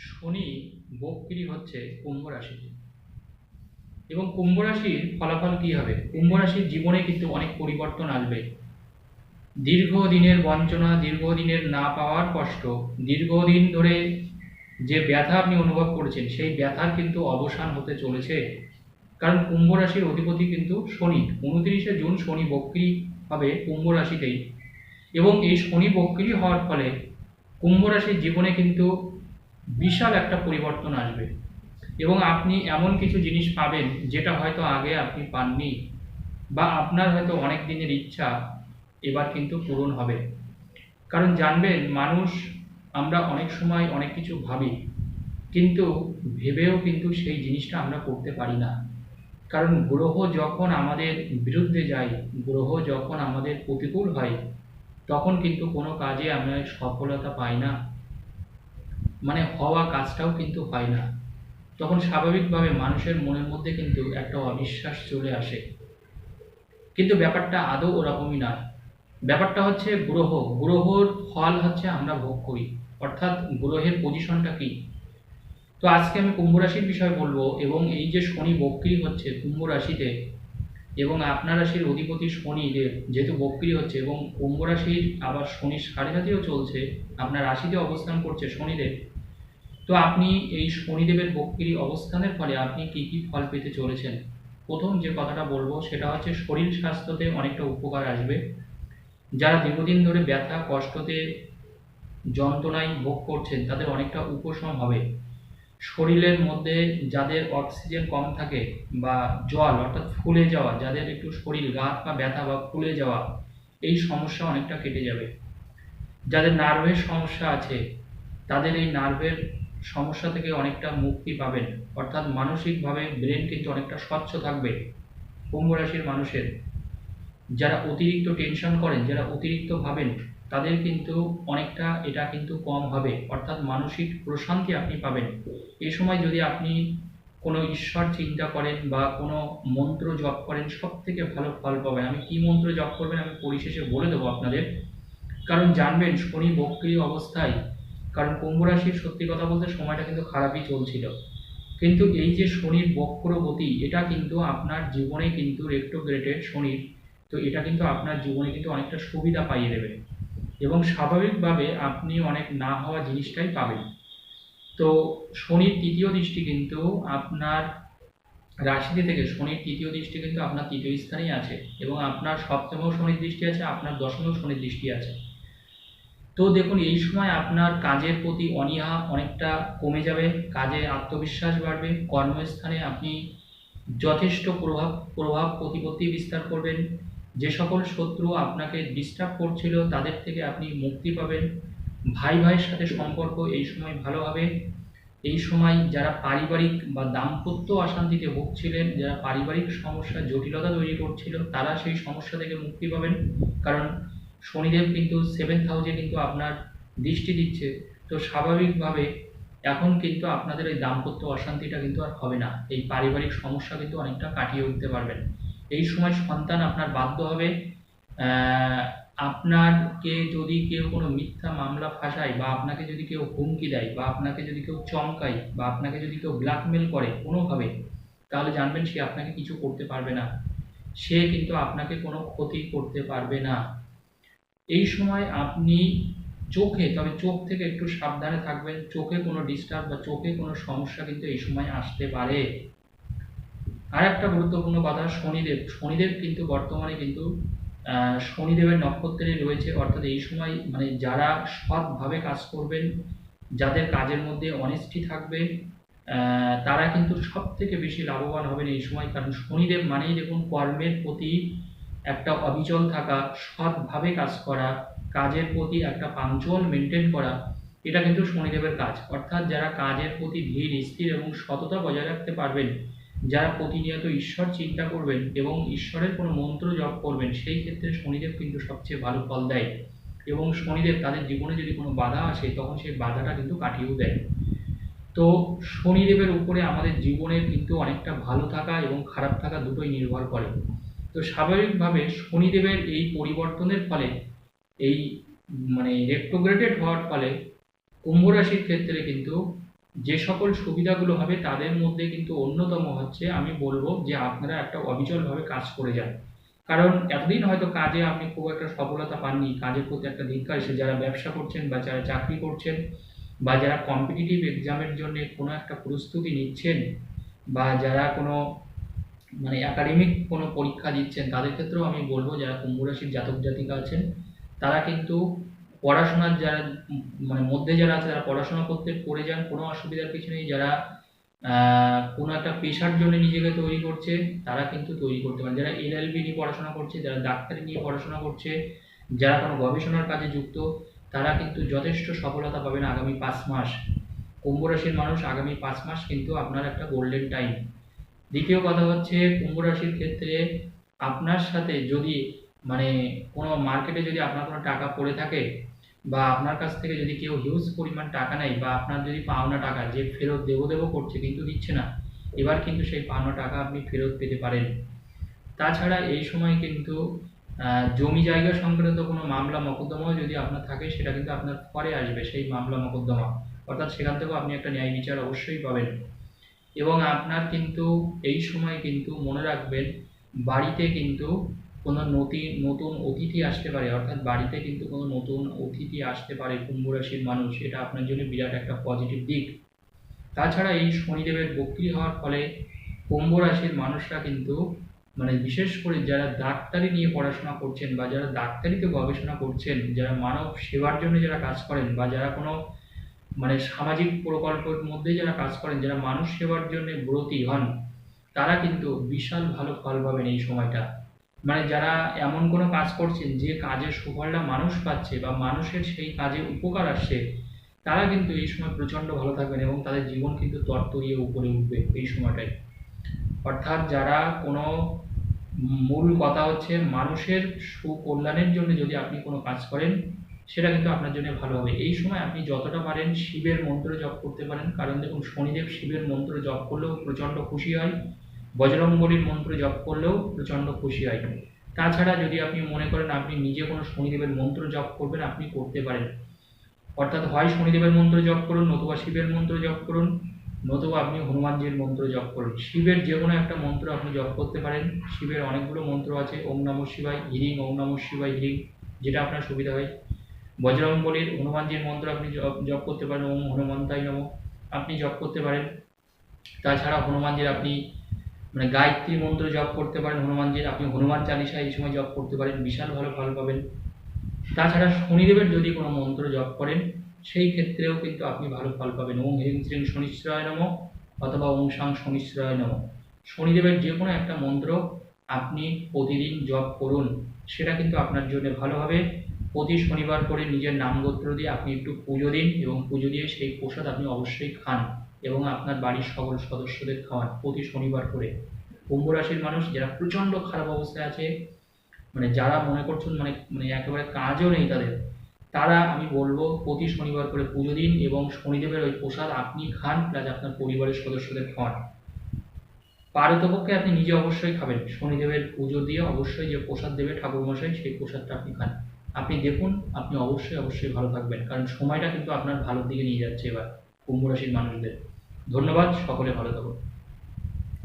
শনি বক্রি হচ্ছে কুম্ভ রাশিতে এবং কুম্ভ রাশির ফলাফল কি হবে? কুম্ভ রাশির জীবনে কিন্তু অনেক পরিবর্তন আসবে। দীর্ঘদিনের বঞ্চনা, দীর্ঘদিনের না পাওয়ার কষ্ট, দীর্ঘদিন ধরে যে ব্যথা আপনি অনুভব করেছেন, সেই ব্যথার কিন্তু অবসান হতে চলেছে। কারণ কুম্ভ রাশির অধিপতি কিন্তু শনি। উনত্রিশে জুন শনি বক্রি হবে কুম্ভ রাশিতেই। এবং এই শনি বক্রি হওয়ার ফলে কুম্ভ রাশির জীবনে কিন্তু বিশাল একটা পরিবর্তন আসবে। এবং আপনি এমন কিছু জিনিস পাবেন যেটা হয়তো আগে আপনি পাননি বা আপনার হয়তো অনেক দিনের ইচ্ছা এবার কিন্তু পূরণ হবে। কারণ জানবেন, মানুষ আমরা অনেক সময় অনেক কিছু ভাবি, কিন্তু ভেবেও কিন্তু সেই জিনিসটা আমরা করতে পারি না। কারণ গ্রহ যখন আমাদের বিরুদ্ধে যায়, গ্রহ যখন আমাদের প্রতিকূল হয়, তখন কিন্তু কোনো কাজে আমরা সফলতা পাই না। মানে হওয়া কাজটাও কিন্তু হয় না। তখন স্বাভাবিকভাবে মানুষের মনের মধ্যে কিন্তু একটা অবিশ্বাস চলে আসে। কিন্তু ব্যাপারটা আদৌ ওরকমই নয় ব্যাপারটা হচ্ছে গ্রহ। গ্রহর ফল হচ্ছে আমরা ভোগ করি। অর্থাৎ গ্রহের পজিশনটা কি? তো আজকে আমি কুম্ভ রাশির বিষয়ে বলব এবং এই যে শনি বক্রি হচ্ছে কুম্ভ রাশিতে এবং আপনার রাশির অধিপতি শনিদেব যেহেতু বক্রি হচ্ছে এবং কুম্ভ রাশির আবার শনির সাড়ে চলছে, আপনার রাশিতে অবস্থান করছে শনিদেব তো আপনি এই শনিদেবের বক্রি অবস্থানের ফলে আপনি কি কি ফল পেতে চলেছেন? প্রথম যে কথাটা বলব সেটা হচ্ছে শরীর স্বাস্থ্যতে অনেকটা উপকার আসবে। যারা দীর্ঘদিন ধরে ব্যথা, কষ্টতে যন্ত্রণায় ভোগ করছেন, তাদের অনেকটা উপশম হবে। শরীরের মধ্যে যাদের অক্সিজেন কম থাকে বা জল, অর্থাৎ ফুলে যাওয়া, যাদের একটু শরীর গা বা ব্যথা বা ফুলে যাওয়া, এই সমস্যা অনেকটা কেটে যাবে। যাদের নার্ভের সমস্যা আছে, তাদের এই নার্ভের সমস্যা থেকে অনেকটা মুক্তি পাবেন। অর্থাৎ মানসিকভাবে ব্রেন কিন্তু অনেকটা স্বচ্ছ থাকবে কুম্ভ রাশির মানুষের। যারা অতিরিক্ত টেনশন করেন, যারা অতিরিক্ত ভাবেন, তাদের কিন্তু অনেকটা এটা কিন্তু কম হবে। অর্থাৎ মানসিক প্রশান্তি আপনি পাবেন। এই সময় যদি আপনি কোনো ঈশ্বর চিন্তা করেন বা কোনো মন্ত্র জপ করেন সব থেকে ভালো ফল পাবেন। আমি কি মন্ত্র জপ করবেন আমি পরিশেষে বলে দেবো আপনাদের। কারণ জানবেন শনি বক্রিয় অবস্থায় কারণ কুম্ভ রাশির সত্যি কথা বলতে সময়টা কিন্তু খারাপই চলছিল। কিন্তু এই যে শনির বক্রগতি, এটা কিন্তু আপনার জীবনে কিন্তু রেক্টোগ্রেটেড শনির, তো এটা কিন্তু আপনার জীবনে কিন্তু অনেকটা সুবিধা পাইয়ে দেবে। এবং স্বাভাবিকভাবে আপনি অনেক না হওয়া জিনিসটাই পাবেন। তো শনির তৃতীয় দৃষ্টি কিন্তু আপনার রাশিতে থেকে, শনির তৃতীয় দৃষ্টি কিন্তু আপনার তৃতীয় স্থানেই আছে এবং আপনার সপ্তমেও শনির দৃষ্টি আছে, আপনার দশমেও শনির দৃষ্টি আছে। তো দেখুন, এই সময় আপনার কাজের প্রতি অনীহা অনেকটা কমে যাবে, কাজে আত্মবিশ্বাস বাড়বে, কর্মস্থানে আপনি যথেষ্ট প্রভাব প্রভাব প্রতিপত্তি বিস্তার করবেন। যে সকল শত্রু আপনাকে ডিস্টার্ব করছিল, তাদের থেকে আপনি মুক্তি পাবেন। ভাই ভাইয়ের সাথে সম্পর্ক এই সময় ভালো হবে। এই সময় যারা পারিবারিক বা দাম্পত্য অশান্তিতে ভুগছিলেন, যারা পারিবারিক সমস্যা, জটিলতা তৈরি করছিল, তারা সেই সমস্যা থেকে মুক্তি পাবেন। কারণ শনিদেব কিন্তু সেভেন্থ হাউসে কিন্তু আপনার দৃষ্টি দিচ্ছে। তো স্বাভাবিকভাবে এখন কিন্তু আপনাদের এই দাম্পত্য অশান্তিটা কিন্তু আর হবে না। এই পারিবারিক সমস্যা কিন্তু অনেকটা কাটিয়ে উঠতে পারবেন। এই সময় সন্তান আপনার বাধ্য হবে। আপনারকে যদি কেউ কোনো মিথ্যা মামলা ফাঁসায় বা আপনাকে যদি কেউ হুমকি দেয় বা আপনাকে যদি কেউ চমকায় বা আপনাকে যদি কেউ ব্ল্যাকমেল করে কোনোভাবে, তাহলে জানবেন সে আপনাকে কিছু করতে পারবে না। সে কিন্তু আপনাকে কোনো ক্ষতি করতে পারবে না। এই সময় আপনি চোখে, তবে চোখ থেকে একটু সাবধানে থাকবেন। চোখে কোনো ডিস্টার্ব বা চোখে কোনো সমস্যা কিন্তু এই সময় আসতে পারে। আর একটা গুরুত্বপূর্ণ কথা শনিদেব। শনিদেব কিন্তু বর্তমানে কিন্তু শনিদেবের নক্ষত্রে রয়েছে। অর্থাৎ এই সময় মানে যারা সৎভাবে কাজ করবেন, যাদের কাজের মধ্যে অনেস্টি থাকবে তারা কিন্তু সব থেকে বেশি লাভবান হবেন এই সময়। কারণ শনিদেব মানেই দেখুন কর্মের প্রতি একটা অবিচল থাকা, সৎভাবে কাজ করা, কাজের প্রতি একটা পাঞ্চুয়াল মেনটেন করা, এটা কিন্তু শনিদেবের কাজ। অর্থাৎ যারা কাজের প্রতি ধীর, স্থির এবং সততা বজায় রাখতে পারবেন, যারা প্রতিনিয়ত ঈশ্বর চিন্তা করবেন এবং ঈশ্বরের কোনো মন্ত্র জপ করবেন, সেই ক্ষেত্রে শনিদেব কিন্তু সবচেয়ে ভালো ফল দেয়। এবং শনিদেব তাদের জীবনে যদি কোনো বাধা আসে, তখন সেই বাধাটা কিন্তু কাটিয়েও দেয়। তো শনিদেবের উপরে আমাদের জীবনের কিন্তু অনেকটা ভালো থাকা এবং খারাপ থাকা দুটোই নির্ভর করে। তো স্বাভাবিকভাবে শনিদেবের এই পরিবর্তনের ফলে, এই মানে রেক্টোগ্রেটেড হওয়ার ফলে কুম্ভ রাশির ক্ষেত্রে কিন্তু যে সকল সুবিধাগুলো হবে তাদের মধ্যে কিন্তু অন্যতম হচ্ছে আমি বলব যে আপনারা একটা অবিচলভাবে কাজ করে যান। কারণ এতদিন হয়তো কাজে আপনি খুব একটা সফলতা পাননি, কাজের প্রতি একটা ধিক্কার এসে যারা ব্যবসা করছেন বা যারা চাকরি করছেন বা যারা কম্পিটিটিভ এক্সামের জন্য কোনো একটা প্রস্তুতি নিচ্ছেন বা যারা কোনো মানে একাডেমিক কোনো পরীক্ষা দিচ্ছেন, তাদের ক্ষেত্রেও আমি বলব যারা কুম্ভ রাশির জাতক জাতিকা আছেন, তারা কিন্তু পড়াশোনার যারা মানে মধ্যে যারা আছে তারা পড়াশোনা করতে পড়ে যান, কোনো অসুবিধার কিছু নেই। যারা কোনো একটা পেশার জন্য নিজেকে তৈরি করছে, তারা কিন্তু তৈরি করতে পারে যারা এলএলবি নিয়ে পড়াশোনা করছে, যারা ডাক্তারি নিয়ে পড়াশোনা করছে, যারা কোনো গবেষণার কাজে যুক্ত, তারা কিন্তু যথেষ্ট সফলতা পাবেন আগামী পাঁচ মাস। কুম্ভ রাশির মানুষ আগামী পাঁচ মাস কিন্তু আপনার একটা গোল্ডেন টাইম দ্বিতীয় কথা হচ্ছে কুম্ভ রাশির ক্ষেত্রে আপনার সাথে যদি মানে কোনো মার্কেটে যদি আপনার কোনো টাকা পড়ে থাকে বা আপনার কাছ থেকে যদি কেউ হিউজ পরিমাণ টাকা নেয় বা আপনার যদি পাওনা টাকা যে ফেরত দেবো দেবো করছে কিন্তু দিচ্ছে না, এবার কিন্তু সেই পাওনা টাকা আপনি ফেরত পেতে পারেন। তাছাড়া এই সময় কিন্তু জমি জায়গা সংক্রান্ত কোনো মামলা, মকদ্দমাও যদি আপনার থাকে সেটা কিন্তু আপনার পরে আসবে সেই মামলা, মকদ্দমা। অর্থাৎ সেখান থেকেও আপনি একটা ন্যায় বিচার অবশ্যই পাবেন। এবং আপনার কিন্তু এই সময় কিন্তু মনে রাখবেন, বাড়িতে কিন্তু কোনো নতি, নতুন অতিথি আসতে পারে, অর্থাৎ বাড়িতে কিন্তু কোনো নতুন অতিথি আসতে পারে কুম্ভ রাশির মানুষ, এটা আপনার জন্য বিরাট একটা পজিটিভ দিক। তাছাড়া এই শনিদেবের বক্রি হওয়ার ফলে কুম্ভ রাশির মানুষরা কিন্তু মানে বিশেষ করে যারা ডাক্তারি নিয়ে পড়াশোনা করছেন বা যারা ডাক্তারিতে গবেষণা করছেন, যারা মানব সেবার জন্য যারা কাজ করেন বা যারা কোনো মানে সামাজিক প্রকল্পের মধ্যে যারা কাজ করেন, যারা মানুষ সেবার জন্য ব্রতী হন, তারা কিন্তু বিশাল ভালো ফল পাবেন এই সময়টা। মানে যারা এমন কোনো কাজ করছেন, যে কাজের সুফলটা মানুষ পাচ্ছে বা মানুষের সেই কাজে উপকার আসছে, তারা কিন্তু এই সময় প্রচণ্ড ভালো থাকবেন এবং তাদের জীবন কিন্তু তরতরিয়ে উপরে উঠবে এই সময়টায়। অর্থাৎ যারা কোনো মূল কথা হচ্ছে, মানুষের সুকল্যাণের জন্য যদি আপনি কোনো কাজ করেন সেটা কিন্তু আপনার জন্য ভালো হবে। এই সময় আপনি যতটা পারেন শিবের মন্ত্র জপ করতে পারেন। কারণ দেখুন, শনিদেব শিবের মন্ত্র জপ করলেও প্রচণ্ড খুশি হয়। বজরঙ্গলির মন্ত্র জপ করলেও প্রচণ্ড খুশি হয়। তাছাড়া যদি আপনি মনে করেন আপনি নিজে কোনো শনিদেবের মন্ত্র জপ করবেন, আপনি করতে পারেন। অর্থাৎ হয় শনিদেবের মন্ত্র জপ করুন, নতুবা শিবের মন্ত্র জপ করুন, নতুবা আপনি হনুমানজির মন্ত্র জপ করুন। শিবের যে কোনো একটা মন্ত্র আপনি জপ করতে পারেন। শিবের অনেকগুলো মন্ত্র আছে, ওম নমঃ শিবায় হিরিং, ওম নমঃ শিবায় হিরিং, যেটা আপনার সুবিধা হয়। বজরঙ্গলির হনুমানজির মন্ত্র আপনি জপ করতে পারেন, ওম হনুমন্তাই নম, আপনি জপ করতে পারেন। তাছাড়া হনুমানজির আপনি মানে গায়ত্রী মন্ত্র জপ করতে পারেন হনুমানজির, আপনি হনুমান চালিশা এই সময় জপ করতে পারেন, বিশাল ভালো ফল পাবেন। তাছাড়া শনিদেবের যদি কোনো মন্ত্র জপ করেন, সেই ক্ষেত্রেও কিন্তু আপনি ভালো ফল পাবেন। ওম হ্রিং শ্রীং শনিশ্রয় নম, অথবা ওম সাং শনিশ্রয় নম। শনিদেবের যে কোনো একটা মন্ত্র আপনি প্রতিদিন জপ করুন, সেটা কিন্তু আপনার জন্য ভালো হবে। প্রতি শনিবার করে নিজের নাম গোত্র দিয়ে আপনি একটু পুজো দিন এবং পুজো দিয়ে সেই প্রসাদ আপনি অবশ্যই খান এবং আপনার বাড়ির সকল সদস্যদের খাওয়ান প্রতি শনিবার করে। কুম্ভ রাশির মানুষ যারা প্রচণ্ড খারাপ অবস্থায় আছে মানে যারা মনে করছেন মানে মানে একেবারে কাজও নেই তাদের, তারা আমি বলব প্রতি শনিবার করে পুজো দিন এবং শনিদেবের ওই প্রসাদ আপনি খান প্লাস আপনার পরিবারের সদস্যদের খাওয়ান। পারতপক্ষে আপনি নিজে অবশ্যই খাবেন। শনিদেবের পুজো দিয়ে অবশ্যই যে প্রসাদ দেবে ঠাকুরমশাই, সেই প্রসাদটা আপনি খান। আপনি দেখুন, আপনি অবশ্যই অবশ্যই ভালো থাকবেন। কারণ সময়টা কিন্তু আপনার ভালোর দিকে নিয়ে যাচ্ছে এবার কুম্ভ রাশির মানুষদের। ধন্যবাদ, সকলে ভালো থাকুন।